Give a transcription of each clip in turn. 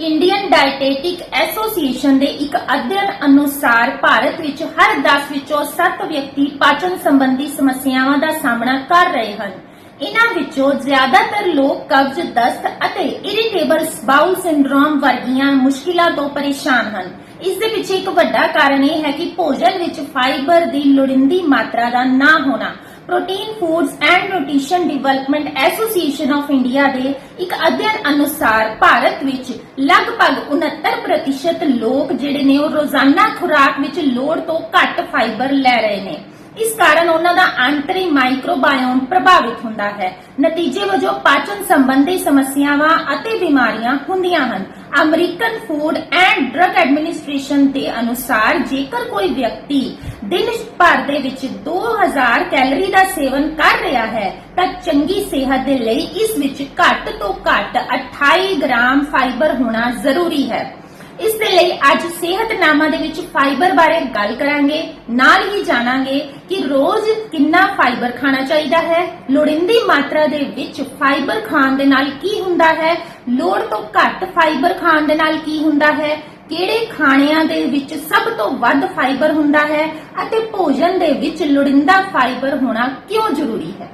Indian ਡਾਇਟੈਟਿਕ association ਦੇ ਇੱਕ ਅਧਿਐਨ ਅਨੁਸਾਰ ਭਾਰਤ ਵਿੱਚ ਹਰ 10 ਵਿੱਚੋਂ 7 ਵਿਅਕਤੀ ਪਾਚਨ ਸੰਬੰਧੀ ਸਮੱਸਿਆਵਾਂ ਦਾ ਸਾਹਮਣਾ ਕਰ ਰਹੇ ਹਨ। ਇਹਨਾਂ ਵਿੱਚੋਂ ਜ਼ਿਆਦਾਤਰ ਲੋਕ ਕਬਜ਼, ਦਸਤ ਅਤੇ ਇਰੀਟੇਬਲ ਬਾਉਲ ਸਿੰਡਰੋਮ ਵਰਗੀਆਂ ਮੁਸ਼ਕਿਲਾਂ ਤੋਂ ਪਰੇਸ਼ਾਨ ਹਨ। ਇਸ ਦੇ ਪਿੱਛੇ ਇੱਕ ਵੱਡਾ ਕਾਰਨ ਇਹ ਹੈ ਕਿ ਭੋਜਨ ਵਿੱਚ ਫਾਈਬਰ ਦੀ ਲੋੜੀਂਦੀ ਮਾਤਰਾ ਦਾ ਨਾ ਹੋਣਾ। Protein foods and nutrition development association of India ਦੇ ਇੱਕ ਅਧਿਐਨ ਅਨੁਸਾਰ ਭਾਰਤ ਵਿੱਚ ਲਗਭਗ 69% ਲੋਕ ਜਿਹੜੇ ਨੇ ਉਹ ਰੋਜ਼ਾਨਾ ਖੁਰਾਕ ਵਿੱਚ ਲੋੜ ਤੋਂ ਘੱਟ ਫਾਈਬਰ ਲੈ ਰਹੇ ਨੇ। ਇਸ ਕਾਰਨ ਉਹਨਾਂ ਦਾ ਆਂਤਰਿਕ ਮਾਈਕਰੋਬਾਇਓਮ ਪ੍ਰਭਾਵਿਤ ਹੁੰਦਾ ਹੈ। ਨਤੀਜੇ ਵਜੋਂ ਪਾਚਨ ਸੰਬੰਧੀ ਸਮੱਸਿਆਵਾਂ ਅਤੇ ਬਿਮਾਰੀਆਂ ਹੁੰਦੀਆਂ ਹਨ। American food and drug administration ਦੇ ਅਨੁਸਾਰ ਜੇਕਰ ਕੋਈ ਵਿਅਕਤੀ ਦਿਨ ਭਰ ਦੇ ਵਿੱਚ 2000 ਕੈਲਰੀ ਦਾ ਸੇਵਨ ਕਰ ਰਿਹਾ ਹੈ, ਤਾਂ ਚੰਗੀ ਸਿਹਤ ਦੇ ਲਈ ਇਸ ਵਿੱਚ ਘੱਟ ਤੋਂ ਘੱਟ 28 ਗ੍ਰਾਮ ਫਾਈਬਰ ਹੋਣਾ ਜ਼ਰੂਰੀ ਹੈ। ਇਸ ਦੇ ਲਈ ਅੱਜ ਸਿਹਤਨਾਮਾ ਦੇ ਵਿੱਚ ਫਾਈਬਰ ਬਾਰੇ ਗੱਲ ਕਰਾਂਗੇ, ਨਾਲ ਹੀ ਜਾਣਾਂਗੇ ਕਿ ਰੋਜ਼ ਕਿੰਨਾ ਫਾਈਬਰ ਖਾਣਾ ਚਾਹੀਦਾ ਹੈ, ਲੋੜੀਂਦੀ ਮਾਤਰਾ ਦੇ ਵਿੱਚ ਫਾਈਬਰ ਖਾਣ ਦੇ ਨਾਲ ਕੀ ਹੁੰਦਾ ਹੈ, ਲੋੜ ਤੋਂ ਘੱਟ ਫਾਈਬਰ ਖਾਣ ਦੇ ਨਾਲ ਕੀ ਹੁੰਦਾ ਹੈ, ਕਿਹੜੇ ਖਾਣਿਆਂ ਦੇ ਵਿੱਚ ਸਭ ਤੋਂ ਵੱਧ ਫਾਈਬਰ ਹੁੰਦਾ ਹੈ ਅਤੇ ਭੋਜਨ ਦੇ ਵਿੱਚ ਲੋੜੀਂਦਾ ਫਾਈਬਰ ਹੋਣਾ ਕਿਉਂ ਜ਼ਰੂਰੀ ਹੈ।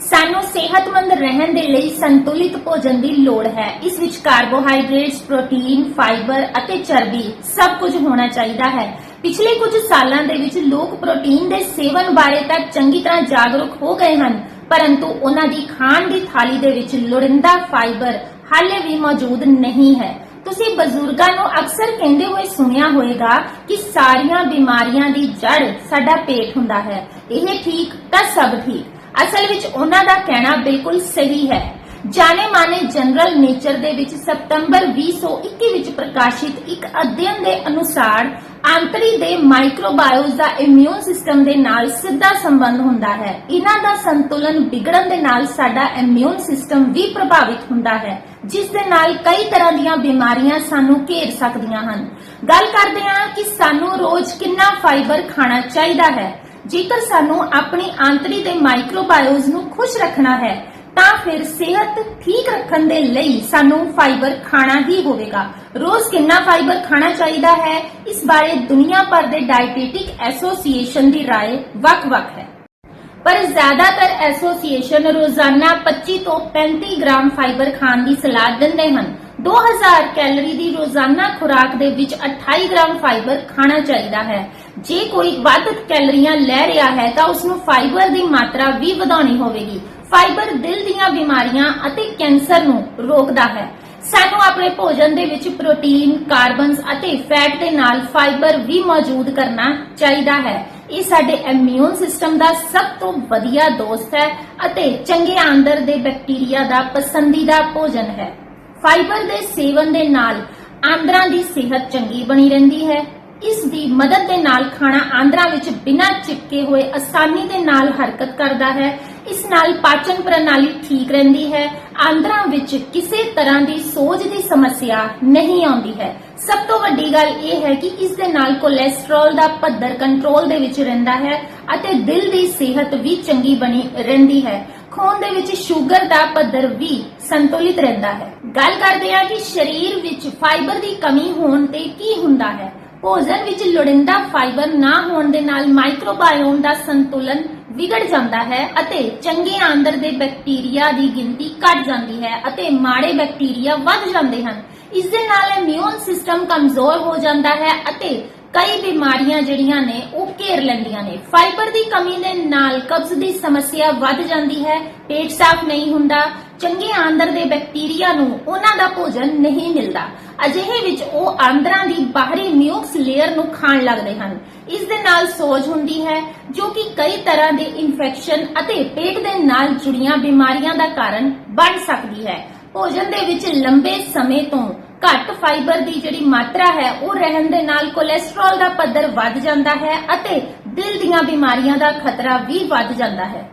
ਸਾਨੂੰ ਸਿਹਤਮੰਦ ਰਹਿਣ ਦੇ ਲਈ ਸੰਤੁਲਿਤ ਭੋਜਨ ਦੀ ਲੋੜ ਹੈ। ਇਸ ਵਿੱਚ ਕਾਰਬੋਹਾਈਡਰੇਟਸ, ਪ੍ਰੋਟੀਨ, ਫਾਈਬਰ ਅਤੇ ਚਰਬੀ ਸਭ ਕੁਝ ਹੋਣਾ ਚਾਹੀਦਾ ਹੈ। ਪਿਛਲੇ ਕੁਝ ਸਾਲਾਂ ਦੇ ਵਿੱਚ ਲੋਕ ਪ੍ਰੋਟੀਨ ਦੇ ਸੇਵਨ ਬਾਰੇ ਤਾਂ ਚੰਗੀ ਤਰ੍ਹਾਂ ਜਾਗਰੂਕ ਹੋ ਗਏ ਹਨ, ਪਰੰਤੂ ਉਹਨਾਂ ਦੀ ਖਾਣ ਦੀ ਥਾਲੀ ਦੇ ਵਿੱਚ ਲੋੜੀਂਦਾ ਫਾਈਬਰ ਹਾਲੇ ਵੀ ਮੌਜੂਦ ਨਹੀਂ ਹੈ। ਤੁਸੀਂ ਬਜ਼ੁਰਗਾਂ ਨੂੰ ਅਕਸਰ ਕਹਿੰਦੇ ਹੋਏ ਸੁਣਿਆ ਹੋਵੇਗਾ ਕਿ ਸਾਰੀਆਂ ਬਿਮਾਰੀਆਂ ਦੀ ਜੜ ਸਾਡਾ ਪੇਟ ਹੁੰਦਾ ਹੈ। ਇਹ ਠੀਕ ਤਾਂ ਸਭ ਠੀਕ। ਅਸਲ ਵਿੱਚ ਉਹਨਾਂ ਦਾ ਕਹਿਣਾ ਬਿਲਕੁਲ ਸਹੀ ਹੈ। ਜਾਣੇ ਮਾਨੇ ਜਨਰਲ ਨੇਚਰ ਦੇ ਵਿੱਚ ਸਤੰਬਰ 2021 ਵਿੱਚ ਪ੍ਰਕਾਸ਼ਿਤ ਇੱਕ ਅਧਿਐਨ ਦੇ ਅਨੁਸਾਰ ਆਂਤਰੀ ਦੇ ਮਾਈਕਰੋਬਾਇਓਸ ਦਾ ਇਮਿਊਨ ਸਿਸਟਮ ਦੇ ਨਾਲ ਸਿੱਧਾ ਸੰਬੰਧ ਹੁੰਦਾ ਹੈ। ਇਹਨਾਂ ਦਾ ਸੰਤੁਲਨ ਵਿਗੜਨ ਦੇ ਨਾਲ ਸਾਡਾ ਇਮਿਊਨ ਸਿਸਟਮ ਵੀ ਪ੍ਰਭਾਵਿਤ ਹੁੰਦਾ ਹੈ, ਜਿਸ ਦੇ ਨਾਲ ਕਈ ਤਰ੍ਹਾਂ ਦੀਆਂ ਬਿਮਾਰੀਆਂ ਸਾਨੂੰ ਘੇਰ ਸਕਦੀਆਂ ਹਨ। ਗੱਲ ਕਰਦੇ ਹਾਂ ਕਿ ਸਾਨੂੰ ਰੋਜ਼ ਕਿੰਨਾ ਫਾਈਬਰ ਖਾਣਾ ਚਾਹੀਦਾ ਹੈ। ਜੇਕਰ ਸਾਨੂੰ ਆਪਣੀ ਆਂਤਰੀ ਦੇ ਮਾਈਕਰੋਬਾਇਓਸ ਨੂੰ ਖੁਸ਼ ਰੱਖਣਾ ਹੈ ਤਾਂ ਫਿਰ ਸਿਹਤ ਠੀਕ ਰੱਖਣ ਦੇ ਲਈ ਸਾਨੂੰ ਫਾਈਬਰ ਖਾਣਾ ਹੀ ਹੋਵੇਗਾ ਰੋਜ਼ ਕਿੰਨਾ ਫਾਈਬਰ ਖਾਣਾ ਚਾਹੀਦਾ ਹੈ ਇਸ ਬਾਰੇ ਦੁਨੀਆ ਭਰ ਦੇ ਡਾਇਟੀਟਿਕ ਐਸੋਸੀਏਸ਼ਨ ਦੀ رائے ਵੱਖ-ਵੱਖ ਹੈ ਪਰ ਜ਼ਿਆਦਾਤਰ ਐਸੋਸੀਏਸ਼ਨ ਰੋਜ਼ਾਨਾ 25 ਤੋਂ 35 ਗ੍ਰਾਮ ਫਾਈਬਰ ਖਾਣ ਦੀ ਸਲਾਹ ਦਿੰਦੇ ਹਨ 2000 ਕੈਲਰੀ ਦੀ ਰੋਜ਼ਾਨਾ ਖੁਰਾਕ ਦੇ ਵਿੱਚ 28 ਗ੍ਰਾਮ ਫਾਈਬਰ ਖਾਣਾ ਚਾਹੀਦਾ ਹੈ। ਜੇ ਕੋਈ ਵੱਧ ਕੈਲਰੀਆਂ ਲੈ ਰਿਹਾ ਹੈ ਤਾਂ ਉਸ ਨੂੰ ਫਾਈਬਰ ਦੀ ਮਾਤਰਾ ਵੀ ਵਧਾਉਣੀ ਹੋਵੇਗੀ। ਫਾਈਬਰ ਦਿਲ ਦੀਆਂ ਬਿਮਾਰੀਆਂ ਅਤੇ ਕੈਂਸਰ ਨੂੰ ਰੋਕਦਾ ਹੈ। ਸਾਨੂੰ ਆਪਣੇ ਭੋਜਨ ਦੇ ਵਿੱਚ ਪ੍ਰੋਟੀਨ, ਕਾਰਬਨਸ ਅਤੇ ਫੈਟ ਦੇ ਨਾਲ ਫਾਈਬਰ ਵੀ ਮੌਜੂਦ ਕਰਨਾ ਚਾਹੀਦਾ ਹੈ। ਇਹ ਸਾਡੇ ਇਮਿਊਨ ਸਿਸਟਮ ਦਾ ਸਭ ਤੋਂ ਵਧੀਆ ਦੋਸਤ ਹੈ ਅਤੇ ਚੰਗੇ ਆਂਦਰ ਦੇ ਬੈਕਟੀਰੀਆ ਦਾ ਪਸੰਦੀਦਾ ਭੋਜਨ ਹੈ। ਫਾਈਬਰ ਦੇ ਸੇਵਨ ਦੇ ਨਾਲ ਆਂਦਰਾਂ ਦੀ ਸਿਹਤ ਚੰਗੀ ਬਣੀ ਰਹਿੰਦੀ ਹੈ। ਇਸ ਦੀ ਮਦਦ ਦੇ ਨਾਲ ਖਾਣਾ ਆਂਦਰਾਂ ਵਿੱਚ ਬਿਨਾਂ ਚਿਪਕੇ ਹੋਏ ਆਸਾਨੀ ਦੇ ਨਾਲ ਹਰਕਤ ਕਰਦਾ ਹੈ। ਇਸ ਨਾਲ ਪਾਚਨ ਪ੍ਰਣਾਲੀ ਠੀਕ ਰਹਿੰਦੀ ਹੈ। ਆਂਦਰਾਂ ਵਿੱਚ ਕਿਸੇ ਤਰ੍ਹਾਂ ਦੀ ਸੋਜ ਦੀ ਸਮੱਸਿਆ ਨਹੀਂ ਆਉਂਦੀ ਹੈ। ਸਭ ਤੋਂ ਵੱਡੀ ਗੱਲ ਇਹ ਹੈ ਕਿ ਇਸ ਦੇ ਨਾਲ ਕੋਲੇਸਟ੍ਰੋਲ ਦਾ ਪੱਧਰ ਕੰਟਰੋਲ ਦੇ ਵਿੱਚ ਰਹਿੰਦਾ ਹੈ ਅਤੇ ਦਿਲ ਦੀ ਸਿਹਤ ਵੀ ਚੰਗੀ ਬਣੀ ਰਹਿੰਦੀ ਹੈ। ਖੂਨ ਦੇ ਵਿੱਚ ਸ਼ੂਗਰ ਦਾ ਪੱਧਰ ਵੀ ਸੰਤੁਲਿਤ ਰਹਿੰਦਾ ਹੈ। ਗੱਲ ਕਰਦੇ ਹਾਂ ਕਿ ਸਰੀਰ ਵਿੱਚ ਫਾਈਬਰ ਦੀ ਕਮੀ ਹੋਣ ਤੇ ਕੀ ਹੁੰਦਾ ਹੈ। ਭੋਜਨ ਵਿੱਚ ਲੋੜੀਂਦਾ ਫਾਈਬਰ ਨਾ ਹੋਣ ਦੇ ਨਾਲ ਮਾਈਕਰੋਬਾਇਓਮ ਦਾ ਸੰਤੁਲਨ ਵਿਗੜ ਜਾਂਦਾ ਹੈ ਅਤੇ ਚੰਗੇ ਆਂਦਰ ਦੇ ਬੈਕਟੀਰੀਆ ਦੀ ਗਿਣਤੀ ਘਟ ਜਾਂਦੀ ਹੈ ਅਤੇ ਮਾੜੇ ਬੈਕਟੀਰੀਆ ਵੱਧ ਜਾਂਦੇ ਹਨ। ਇਸ ਦੇ ਨਾਲ ਇਮਿਊਨ ਸਿਸਟਮ ਕਮਜ਼ੋਰ ਹੋ ਜਾਂਦਾ ਹੈ ਅਤੇ ਕਈ ਬਿਮਾਰੀਆਂ ਜਿਹੜੀਆਂ ਨੇ, ਉਹ ਘੇਰ ਲੈਂਦੀਆਂ ਨੇ। ਫਾਈਬਰ ਦੀ ਕਮੀ ਦੇ ਨਾਲ ਕਬਜ਼ ਦੀ ਸਮੱਸਿਆ ਵੱਧ ਜਾਂਦੀ ਹੈ, ਪੇਟ ਸਾਫ਼ ਨਹੀਂ ਹੁੰਦਾ, ਚੰਗੇ ਆਂਦਰ ਦੇ ਬੈਕਟੀਰੀਆ ਨੂੰ ਉਹਨਾਂ ਦਾ ਭੋਜਨ ਨਹੀਂ ਮਿਲਦਾ। ਅਜਿਹੇ ਵਿੱਚ ਉਹ ਆਂਦਰਾਂ ਦੀ ਬਾਹਰੀ ਮਿਊਕਸ ਲੇਅਰ ਨੂੰ ਖਾਣ ਲੱਗਦੇ ਹਨ। ਇਸ ਦੇ ਨਾਲ ਸੋਜ ਹੁੰਦੀ ਹੈ, ਜੋ ਕਿ ਕਈ ਤਰ੍ਹਾਂ ਦੇ ਇਨਫੈਕਸ਼ਨ ਅਤੇ ਪੇਟ ਦੇ ਨਾਲ ਜੁੜੀਆਂ ਬਿਮਾਰੀਆਂ ਦਾ ਕਾਰਨ ਬਣ ਸਕਦੀ ਹੈ। ਭੋਜਨ ਦੇ ਵਿੱਚ ਲੰਬੇ ਸਮੇਂ ਤੋਂ ਘੱਟ ਫਾਈਬਰ ਦੀ ਜਿਹੜੀ ਮਾਤਰਾ ਹੈ, ਉਹ ਰਹਿਣ ਦੇ ਨਾਲ ਕੋਲੇਸਟ੍ਰੋਲ ਦਾ ਪੱਧਰ ਵੱਧ ਜਾਂਦਾ ਹੈ ਅਤੇ ਦਿਲ ਦੀਆਂ ਬਿਮਾਰੀਆਂ ਦਾ ਖਤਰਾ ਵੀ ਵੱਧ ਜਾਂਦਾ ਹੈ।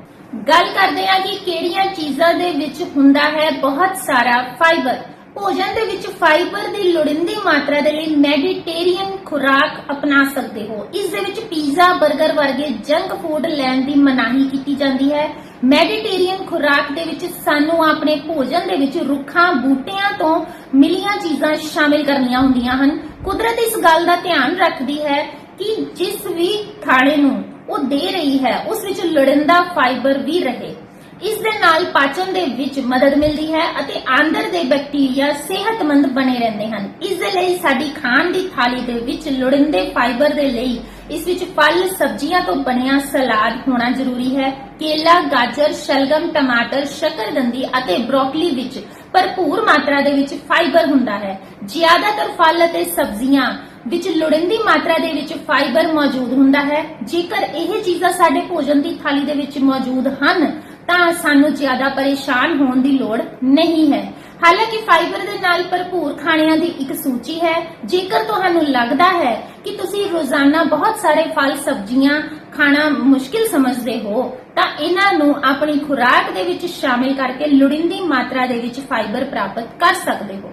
ਗੱਲ ਕਰਦੇ ਹਾਂ ਕਿ ਕਿਹੜੀਆਂ ਚੀਜ਼ਾਂ ਦੇ ਵਿੱਚ ਹੁੰਦਾ ਹੈ ਬਹੁਤ ਸਾਰਾ ਫਾਈਬਰ। ਭੋਜਨ ਦੇ ਵਿੱਚ ਫਾਈਬਰ ਦੀ ਲੋੜੀਂਦੀ ਮਾਤਰਾ ਦੇ ਲਈ ਮੈਡੀਟੇਰੀਅਨ ਖੁਰਾਕ ਅਪਣਾ ਸਕਦੇ ਹੋ। ਇਸ ਦੇ ਵਿੱਚ ਪੀਜ਼ਾ 버ਗਰ ਵਰਗੇ ਜੰਕ ਫੂਡ ਲੈਣ ਦੀ ਮਨਾਹੀ ਕੀਤੀ ਜਾਂਦੀ ਹੈ। ਮੈਡੀਟੇਰੀਅਨ ਖੁਰਾਕ ਦੇ ਵਿੱਚ ਸਾਨੂੰ ਆਪਣੇ ਭੋਜਨ ਦੇ ਵਿੱਚ ਰੁੱਖਾਂ, ਬੂਟਿਆਂ ਤੋਂ ਮਿਲੀਆਂ ਚੀਜ਼ਾਂ ਸ਼ਾਮਿਲ ਕਰਨੀਆਂ ਹੁੰਦੀਆਂ ਹਨ। ਕੁਦਰਤ ਇਸ ਗੱਲ ਦਾ ਧਿਆਨ ਰੱਖਦੀ ਹੈ ਕਿ ਜਿਸ ਵੀ ਖਾਣੇ ਨੂੰ ਉਹ ਦੇ ਰਹੀ ਹੈ, ਉਸ ਵਿੱਚ ਲੋੜੀਂਦਾ ਫਾਈਬਰ ਵੀ ਰਹੇ। ਇਸ ਦੇ ਨਾਲ ਪਾਚਨ ਦੇ ਵਿੱਚ ਮਦਦ ਮਿਲਦੀ ਹੈ ਅਤੇ ਆਂਦਰ ਦੇ ਬੈਕਟੀਰੀਆ ਸਿਹਤਮੰਦ ਬਣੇ ਰਹਿੰਦੇ ਹਨ। ਇਸ ਦੇ ਲਈ ਸਾਡੀ ਖਾਣ ਦੀ ਥਾਲੀ ਦੇ ਵਿੱਚ ਲੋੜੀਂਦੇ ਫਾਈਬਰ ਦੇ ਲਈ ਇਸ ਵਿੱਚ ਫਲ, ਸਬਜ਼ੀਆਂ ਤੋਂ ਬਣਿਆ ਸਲਾਦ ਹੋਣਾ ਜ਼ਰੂਰੀ ਹੈ। ਕੇਲਾ, ਗਾਜਰ, ਸ਼ਲਗਮ, ਟਮਾਟਰ ਸ਼ਕਰਦੰਦੀ ਅਤੇ ਬ੍ਰੋਕਲੀ ਵਿੱਚ ਭਰਪੂਰ ਮਾਤਰਾ ਦੇ ਵਿੱਚ ਫਾਈਬਰ ਹੁੰਦਾ ਹੈ। ਜ਼ਿਆਦਾਤਰ ਫਲ ਅਤੇ ਸਬਜ਼ੀਆਂ ਵਿੱਚ ਲੋੜੀਂਦੀ ਮਾਤਰਾ ਦੇ ਵਿੱਚ ਫਾਈਬਰ ਮੌਜੂਦ ਹੁੰਦਾ ਹੈ। ਜੇਕਰ ਇਹ ਚੀਜ਼ਾਂ ਸਾਡੇ ਭੋਜਨ ਦੀ ਥਾਲੀ ਦੇ ਵਿੱਚ ਮੌਜੂਦ ਹਨ, ਤਾਂ ਸਾਨੂੰ ਜ਼ਿਆਦਾ ਪਰੇਸ਼ਾਨ ਹੋਣ ਦੀ ਲੋੜ ਨਹੀਂ ਹੈ। ਹਾਲਾਂਕਿ ਫਾਈਬਰ ਦੇ ਨਾਲ ਭਰਪੂਰ ਖਾਣਿਆਂ ਦੀ ਇੱਕ ਸੂਚੀ ਹੈ। ਜੇਕਰ ਤੁਹਾਨੂੰ ਲੱਗਦਾ ਹੈ ਕਿ ਤੁਸੀਂ ਰੋਜ਼ਾਨਾ ਬਹੁਤ ਸਾਰੇ ਫਲ, ਸਬਜ਼ੀਆਂ ਖਾਣਾ ਮੁਸ਼ਕਿਲ ਸਮਝਦੇ ਹੋ, ਤਾਂ ਇਹਨਾਂ ਨੂੰ ਆਪਣੀ ਖੁਰਾਕ ਦੇ ਵਿੱਚ ਸ਼ਾਮਿਲ ਕਰਕੇ ਲੋੜੀਂਦੀ ਮਾਤਰਾ ਦੇ ਵਿੱਚ ਫਾਈਬਰ ਪ੍ਰਾਪਤ ਕਰ ਸਕਦੇ ਹੋ।